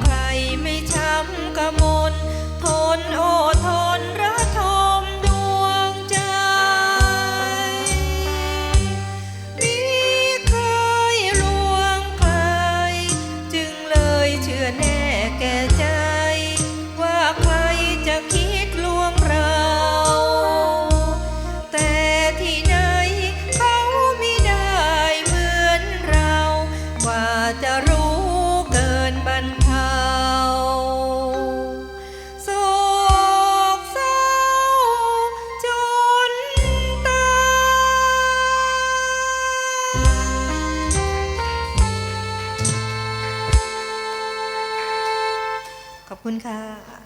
ใครไม่ช้ำกระมนทนโอทน คุณค่ะ